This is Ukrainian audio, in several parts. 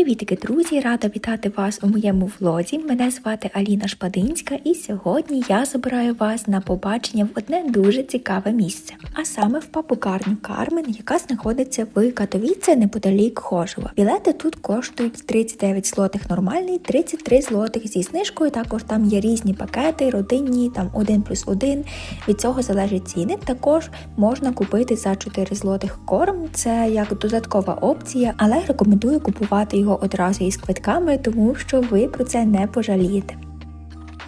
Привітики, друзі! Рада вітати вас у моєму влозі. Мене звати Аліна Шпадинська, і сьогодні я забираю вас на побачення в одне дуже цікаве місце, а саме в папукарню Кармен, яка знаходиться в Катовіце неподалік Хожова. Білети тут коштують 39 злотих нормальний, 33 злотих зі знижкою. Також там є різні пакети, родинні, там 1 плюс 1. Від цього залежать ціни. Також можна купити за 4 злотих корм. Це як додаткова опція, але рекомендую купувати його одразу із квитками, тому що ви про це не пожалієте.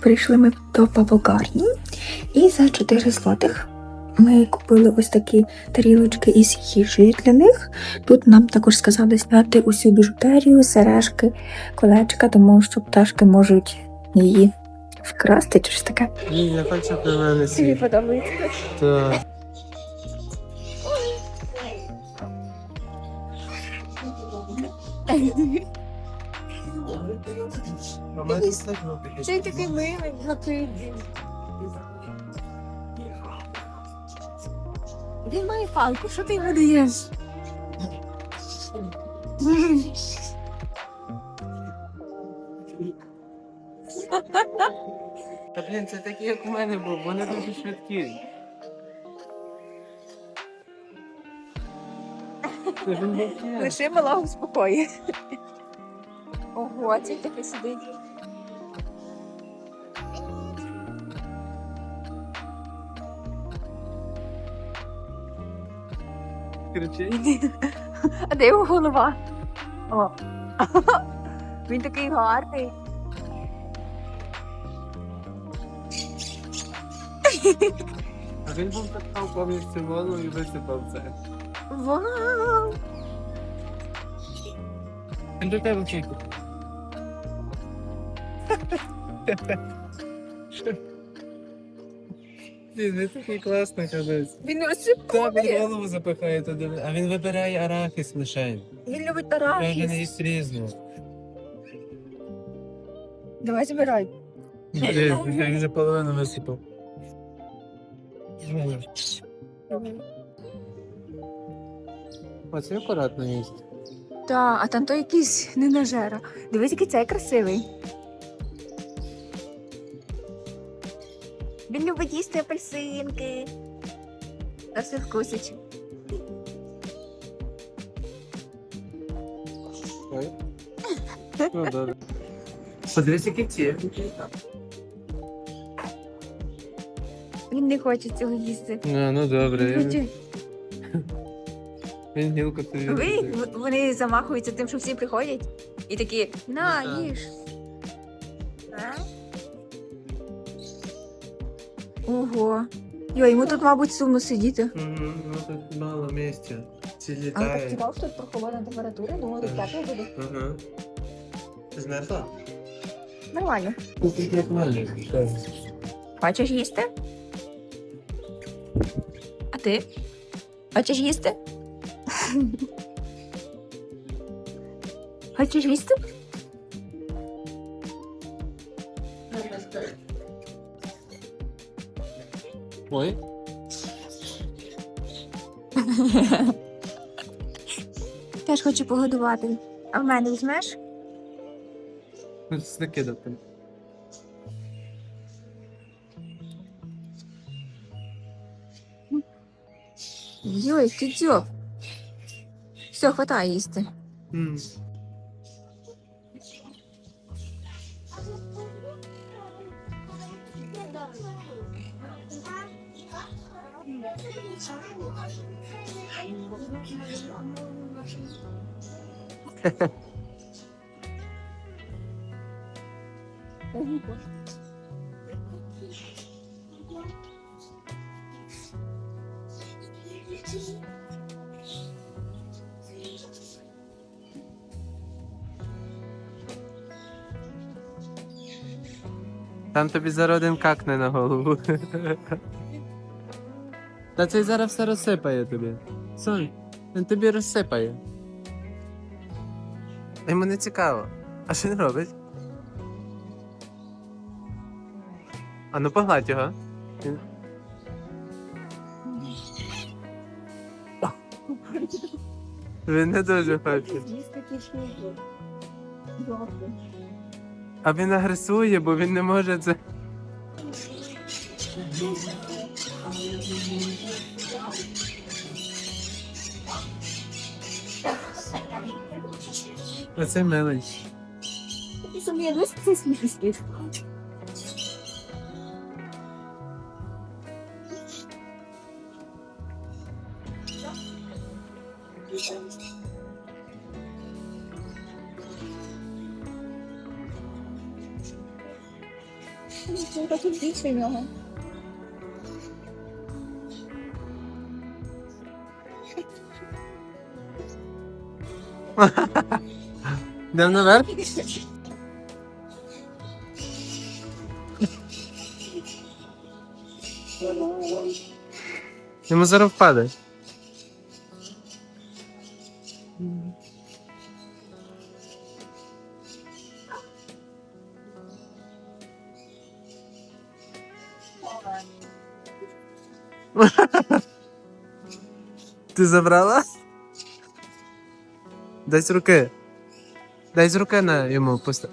Прийшли ми до папугарні і за 4 злотих ми купили ось такі тарілочки із їжею для них. Тут нам також сказали зняти усю біжутерію, сережки, колечка, тому що пташки можуть її вкрасти чи щось таке. Ні, я хочу сів. подобається? Так. Це такий милий, такий. Він має палку, що ти йому даєш? Та блін, це такі, як у мене був, вони дуже швидкі. Лиши малого в спокої. Ого, цей такий сидить. кричить. А де його голова? О. Він такий гарний. А він був так повністю і висипав це. Вау! Він до тебе вчить. Блін, він такий класний капець. Він Так, він голову запихає туди, а він вибирає арахіс лише. Він любить не арахіс. їсть різну. Давай забирай. Він вже половину висипав. Оце акуратно їсть. Так, а там то якийсь ненажера. Дивись, який цей красивий. Він любить їсти апельсинки. Та все вкусить. Ну. Подивись, які ці. Він не хоче цього їсти. Ну, ну добре. Він хоче- Він гілку тобі. Ви, вони замахуються тим, що всі приходять і такі на, Ну, так. їж. А? Ого. Йо, йому тут, мабуть, сумно сидіти. Мгм, Ну тут мало місця. Ці А так літають. цікаво, що тут прохолодна температура, думаю, тут тепло буде. Ага. Ти змерзла? Нормально. Тут як маленький. Хочеш їсти? А ти? Хочеш їсти? Хочеш їсти? Ой. Теж хочу погодувати. А в мене візьмеш? Накидати. Йой, дзьоб. Все, хватає їсти. М. Там тобі зараз один какне на голову. Та цей зараз все розсипає тобі. Сонь, він тобі розсипає. Йому не цікаво. А що він робить? А ну погладь його. Він- Він не дуже хоче. А він агресує, бо він не може це. Оце милий. І собі я досі це смішний. Це так більше нього. Йдемо наверх? Ти забрала? Дай з руки. Дай з руки на йому пусти.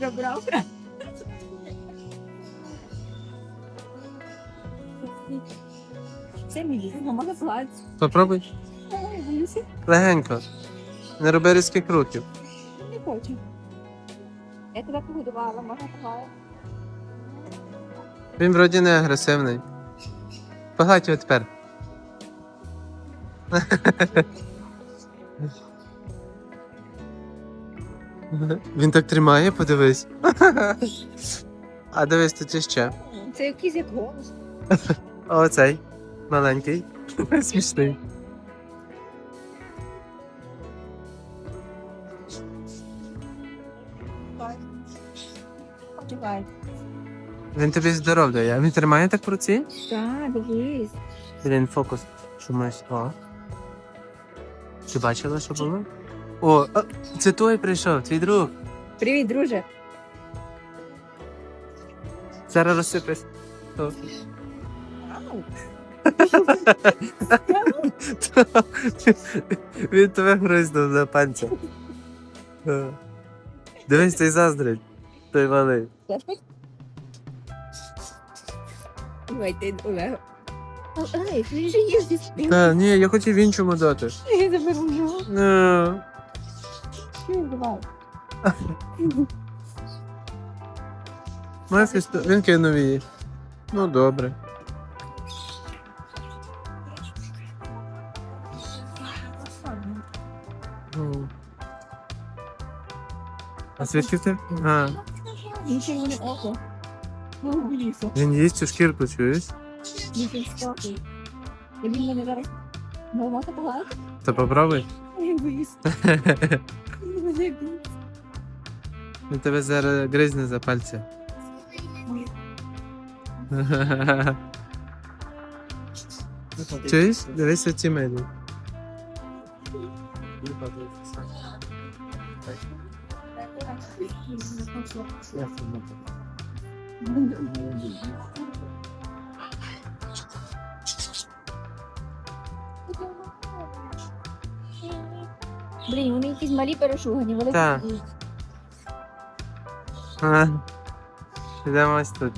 Забрав. Це мій, мама плач. Попробуй. Легенько. Не роби різких кроків. Не хочу. Я тебе погодувала, можна погала. Він вроді не агресивний. Погладь його тепер. Він так тримає, подивись. А дивись, тут іще. Це якийсь як голос. Оцей маленький. Смішний. Він тобі здоров дає. Він тримає так в руці? Так, дивись. Він фокус чомусь. О. Ти бачила, що було? О, а, це той прийшов, твій друг. Привіт, друже. Зараз розсипись. О. Він тебе гризнув за пальця. О. Дивись, той заздрить. Той малий. Давай, ти Олег. Ей, він же є зі. Та, ні, я хотів іншому дати. Я заберу його. Ну, Давай. Мефіс, він кинув її. Ну, добре. Ну. А звідки ти? А, Нічого не око. Він їсть цю шкірку, чуєш? Він мене зараз. Можна погладити? Та попробуй. Я боюсь. Він тебе зараз гризне за пальця. Чуєш? Дивись ці меді. Блін, вони якісь малі перешугані, вони Так. Ага. Йдемо ось тут.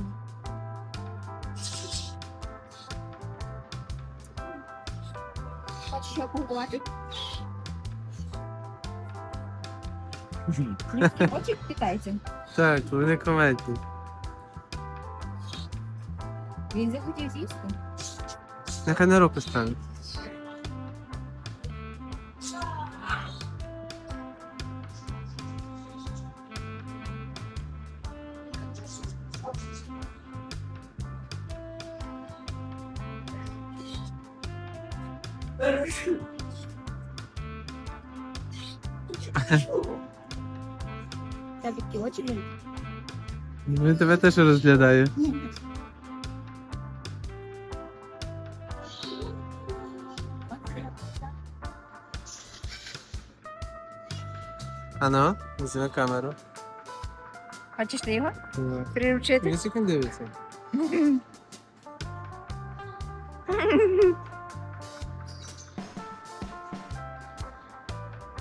Хочу ще погодувати. Очі питається. Так, вони кометні. Він захотів з'їсти. Нехай на руку стане. Та такі очі були. Він тебе теж розглядає. Ано, ну, візьми камеру. Хочеш ти його приручити? Він секунд дивиться.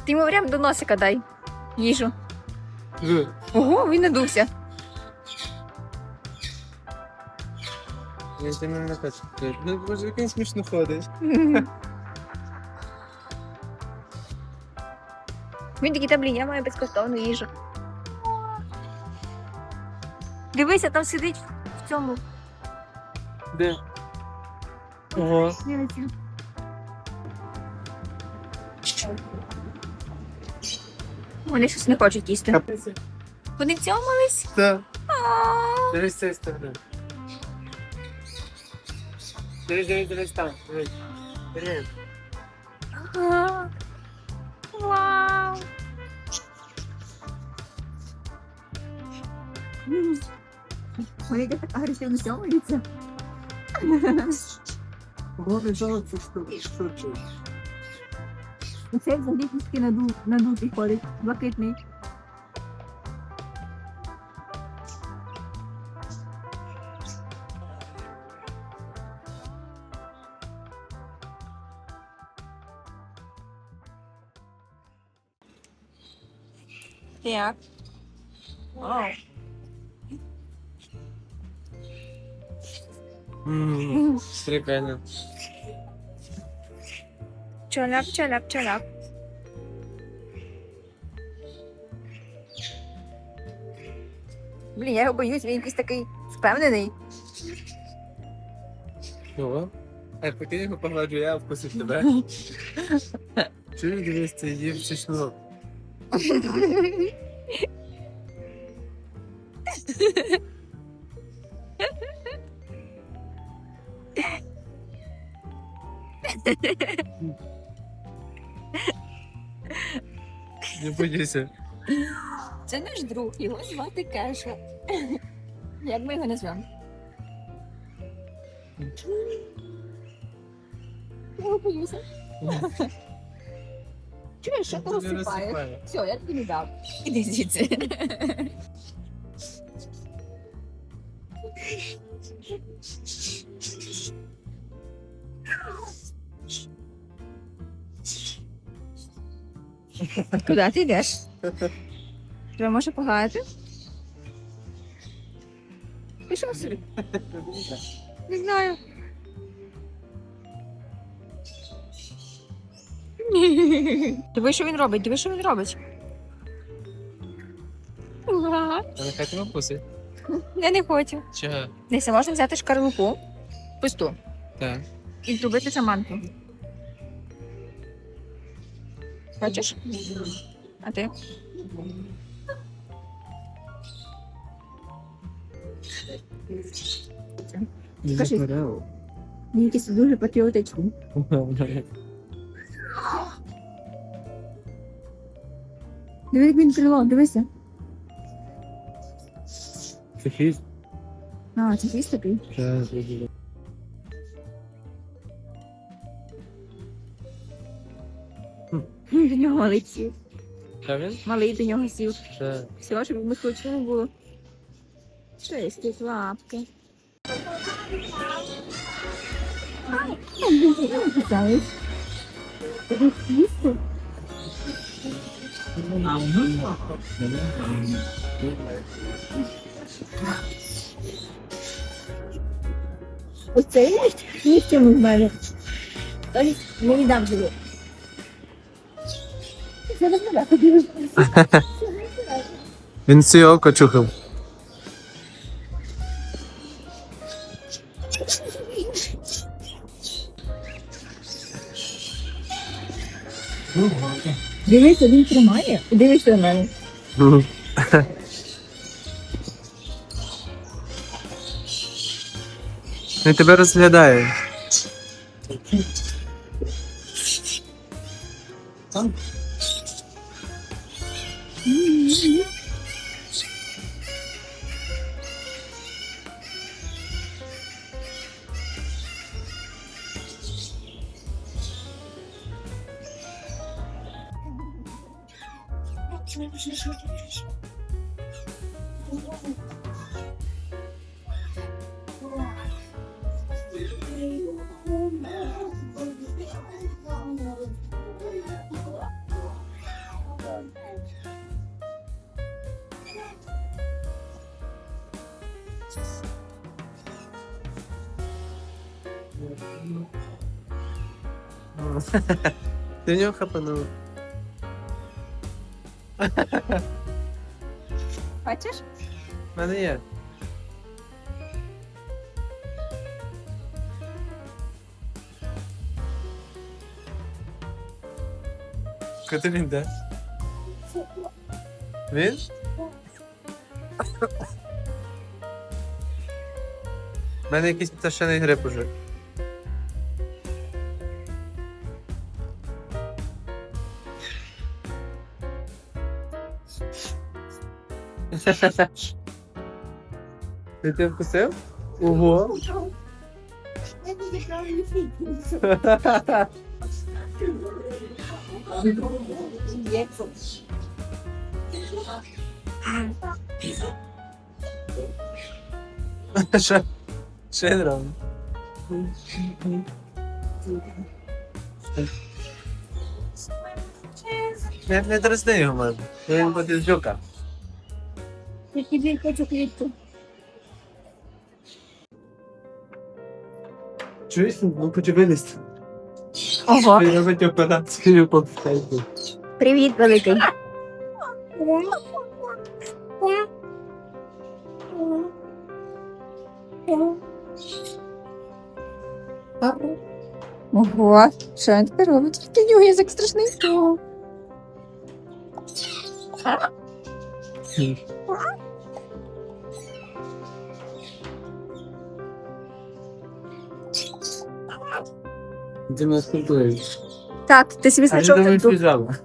Ти йому прям до носика дай. Їжу. Ого, він надувся. Він тебе не накачує. Ну, боже, він смішно ходить. Він такий, та блін, я маю безкоштовну їжу. Дивися, там сидить в цьому Де? Ого. Вони щось не хочуть їсти. Вони цьомались? Так. Дивись з цієї сторони. Дивись, дивись, дивись там. Дивись. Дивись. Ага. Вау. Вони так агресивно сьомаються. Боже, що це що? Оце взагалі трішки наду, надутий ходить, блакитний. Так. Вау. Ммм, Прикольно. Чоляп, чоляп, чоляп. Блін, я його боюсь, він якийсь такий впевнений. Ого. А я його погладжу, я вкусив тебе. Чую, дивись, це їв чеснок. Не боюся. Це наш друг, його звати Кеша. Як ми його назвемо? Я боюся. Чуєш, що ти розсипаєш? Все, я тобі не дав. Іди звідси. Куди ти йдеш? Тебе може погаяти? Пішов собі. Не знаю. Диви, що він робить, диви, що він робить. Ура. А не хотіла вкусити? Я не хочу. Чого? Дивися, можна взяти шкарлупу пусту Так. і зробити саманку. Хочеш? А ти? Скажи. Він якийсь дуже патріотичний. Диви, як він крило, дивися. Це хіст? А, це хіст такий. До нього малий сів. Що він? Малий до нього сів. Що? Все, щоб йому скучно було. Шестить лапки. Заяць. Їсти? Є нігтями в мене. Тож не віддам тобі. Він всі око чухав. Дивися, він тримає. Дивися на мене. Він тебе розглядає. Ти в нього хапанув. Бачиш? У мене є. Він де? Він? У мене якийсь пташиний гриб уже. Ти ти вкусив? Ого! Що? Що він робить? Не, не дразни його, може. Він буде жука. Я тобі хочу квітку. Чуєш? Ну, хочу. Ого. Він робить операцію по встайку. Привіт, великий. Ого, що він тепер робить? У язик страшний. Ти мене спілкуєш. Так, ти собі знайшов думаю, тут. піжама.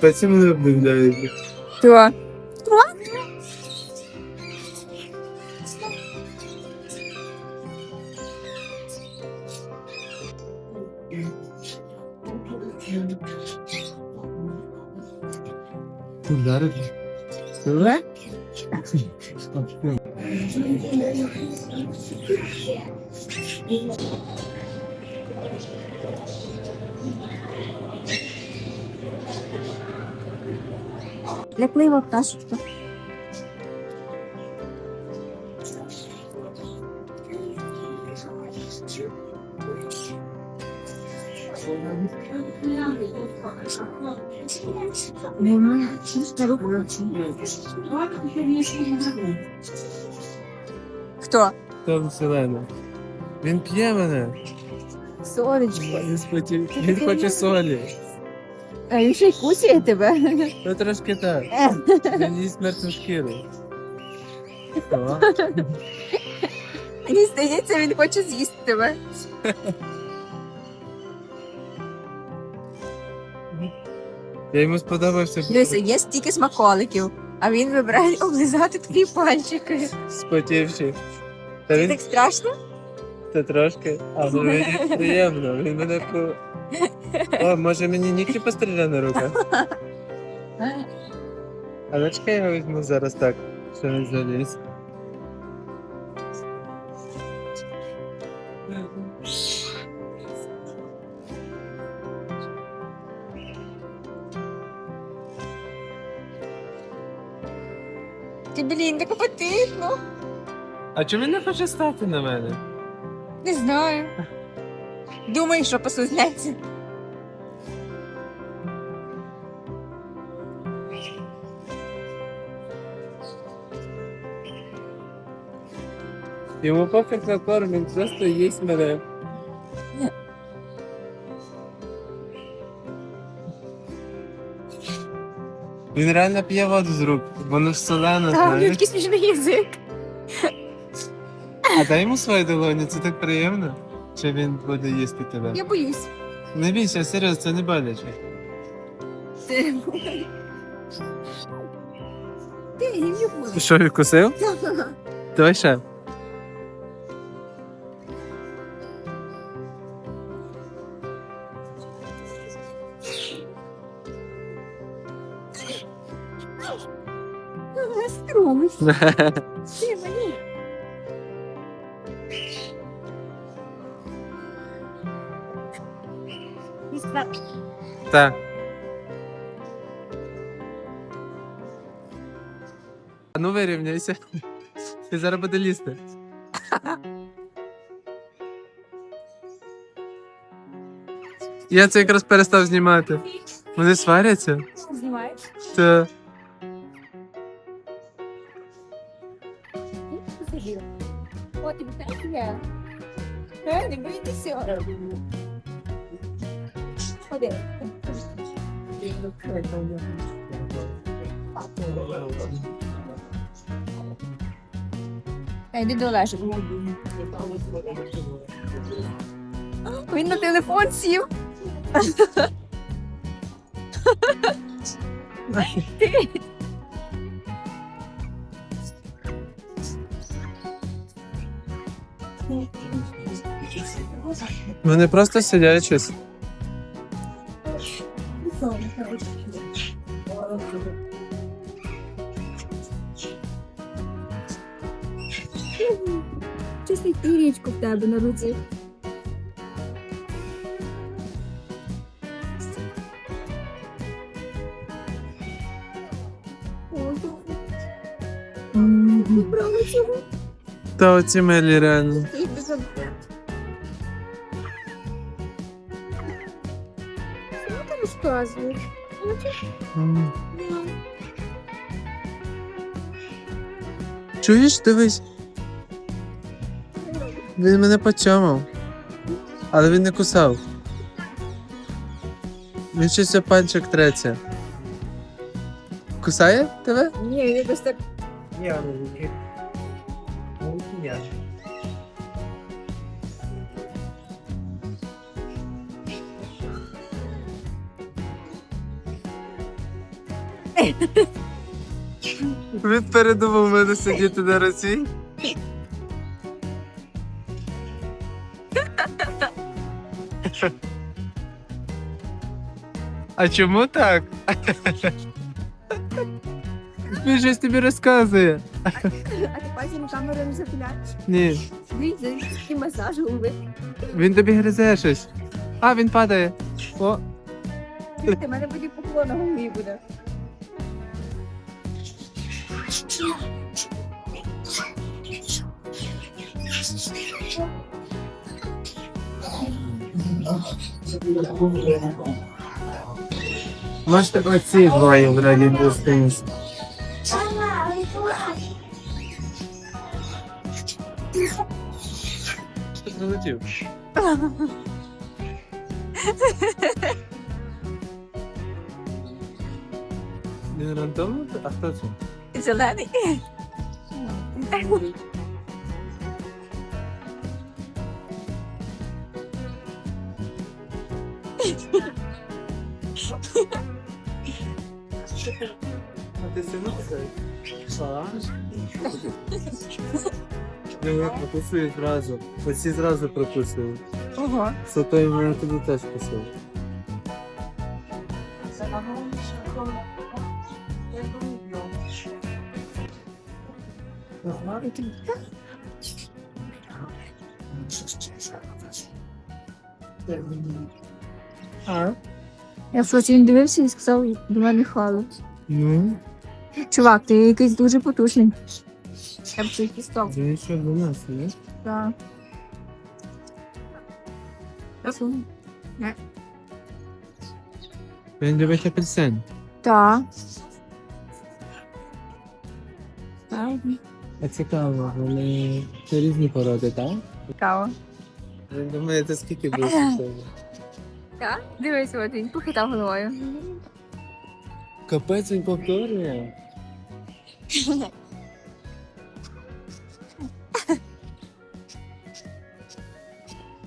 Почему не обновляєте? Хто? Ударив. Ура? Ляплива пташечка. Хто? Там зелена. Він п'є мене. Сонечко. Він спотів. Він хоче солі. А він ще й кусає тебе. Ну трошки так. Він їсть мертву шкіру. Мені здається, він хоче з'їсти тебе. Я йому сподобався. Дивися, є стільки смаколиків, а він вибирає облизати твої пальчики. Спотівши. Та він так страшно? Та трошки, але мені приємно. Він мене по. О, може мені нігті постріляє на руках? Але чекай, я його візьму зараз так, що він заліз. Ти, блін, так апетитно. А чому він не хоче стати на мене? Не знаю. Думаю, що посузняться. Йому пофіг на корм, він просто їсть мене. Він реально п'є воду з рук, воно ж солене, А, у нього знаєш. такий смішний язик. А дай йому свою долоню, це так приємно. Чи він буде їсти тебе? Я боюсь. Не бійся, серйозно, це не боляче. Ти Ти його. Що, відкусив? Давай ще. Ти мені. Після Так. А ну вирівняйся. Ти зараз буде лізти. Я це якраз перестав знімати. Вони сваряться? знімаєш. Та. О, тобі так є. Е, не бійтеся. Ходи. Та йди до Вони просто сидять щось. Чистий пірічку в тебе на руці. Та оці милі реально. Чуєш, дивись. Він мене почомав. Але він не кусав. Він щось о пальчик треться. Кусає тебе? Ні, він якось так. Ні, ні. Ні. Він передумав мене сидіти на руці. А чому так? Він щось тобі розказує. А ти потім камеру не запиляєш? Ні. Він і масаж губи. Він тобі гризе щось. А, він падає. О, Ти мене буде поклон на голові буде. Можете оці двоє в раді достаєш. Прилетів. Він рандомно? А хто це? Зелений. А ти сильно писаєш? Я прописую зразу. Оці зразу прописую. Ого. Зато і мене тобі теж писав. Я шоці він дивився і сказав до мене. Ну, Чувак, ти якийсь дуже потужний. Я б цей пісток. він що до нас, не? Так. Він любить апельсин. Так. Так. А цікаво, вони це різні породи, так? Цікаво. Він це скільки буде? Так? Дивись, от він похитав головою. Капець він повторює.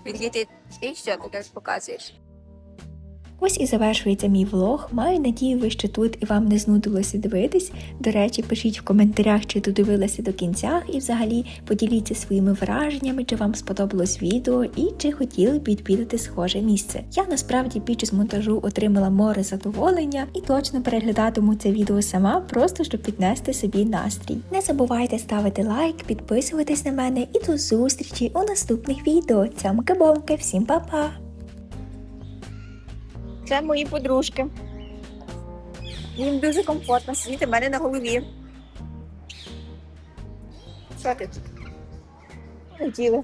Відліти, і що ти так показуєш? Ось і завершується мій влог. Маю надію, ви ще тут і вам не знудилося дивитись. До речі, пишіть в коментарях, чи додивилися до кінця, і взагалі поділіться своїми враженнями, чи вам сподобалось відео і чи хотіли б відвідати схоже місце. Я насправді під час монтажу отримала море задоволення і точно переглядатиму це відео сама, просто щоб піднести собі настрій. Не забувайте ставити лайк, підписуватись на мене і до зустрічі у наступних відео. Цямки-бомки, всім па-па! Це мої подружки. Їм дуже комфортно сидіти в мене на голові. Що ти тут? Летіли.